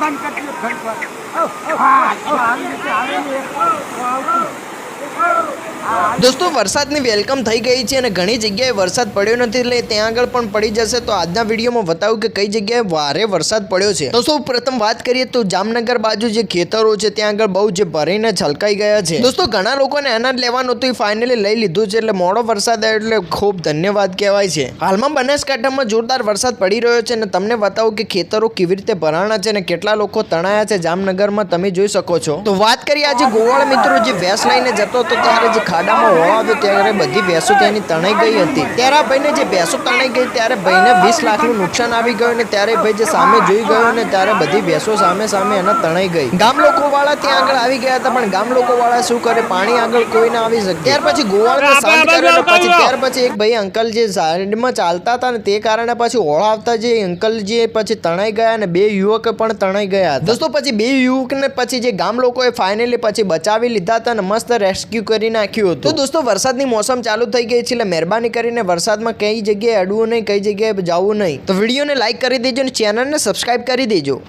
બંધ કરી દો પર આવી રીતે આવેલી. દોસ્તો, વરસાદની વેલકમ થઈ ગઈ છે અને ઘણી જગ્યાએ વરસાદ પડ્યો નથી, એટલે ત્યાં આગળ પણ પડી જશે. તો આજના વિડીયોમાં બતાવું કે કઈ જગ્યાએ ભારે વરસાદ પડ્યો છે. તો સૌ પ્રથમ વાત કરીએ તો જામનગર બાજુ જે ખેતરો છે, ત્યાં આગળ બહુ જે ભરીને છલકાઈ ગયા છે. દોસ્તો, ઘણા લોકોને અનાજ લેવાનું હતું ફાઇનલી લઈ લીધું છે, એટલે મોડો વરસાદ આવ્યો, એટલે ખૂબ ધન્યવાદ કહેવાય છે. હાલમાં બનાસકાંઠામાં જોરદાર વરસાદ પડી રહ્યો છે અને તમને બતાવું કે ખેતરો કેવી રીતે ભરાણા છે અને કેટલા લોકો તણાયા છે જામનગરમાં, તમે જોઈ શકો છો. તો વાત કરીએ આજે ગોવાળ મિત્રો જે ભેંસ લઈને જતો હતો ત્યારે જે ખાડામાં હોવા ત્યારે બધી ભેંસો તેની તણાઈ ગઈ હતી. ત્યારે આ ભાઈને જે ભેંસો તણાઈ ગઈ ત્યારે ભાઈને વીસ લાખનું નુકસાન આવી ગયું ને ત્યારે ભાઈ જે સામે જોઈ ગયો ને ત્યારે બધી ભેંસો સામે સામે એના તણાઈ ગઈ. ગામ લોકો વાળા ત્યાં આગળ આવી ગયા હતા પણ ગામ લોકો વાળા શું કરે? પાણી આગળ કોઈ ના આવી શકે. ત્યાર પછી ગોવાળને શાંત કરે પછી ત્યાર પછી એક ભાઈ અંકલ જે સાઈડમાં ચાલતા હતા ને તે કારણે પછી ઓળા આવતા જે અંકલ જે પછી તણાઈ ગયા અને બે યુવક પણ તણાઈ ગયા હતા. દોસ્તો પછી બે યુવકને પછી જે ગામ લોકોએ ફાઇનલી પછી બચાવી લીધા હતા અને મસ્ત રેસ્ક્યુ કરી નાખ્યું. હતું તો દોસ્તો વરસાદની મોસમ ચાલુ થઈ ગઈ છે એટલે મહેરબાની કરીને વરસાદમાં કઈ જગ્યાએ અડવું નહીં કઈ જગ્યાએ જવું નહીં. તો વિડીયોને લાઇક કરી દેજો અને ચેનલને સબસ્ક્રાઇબ કરી દેજો.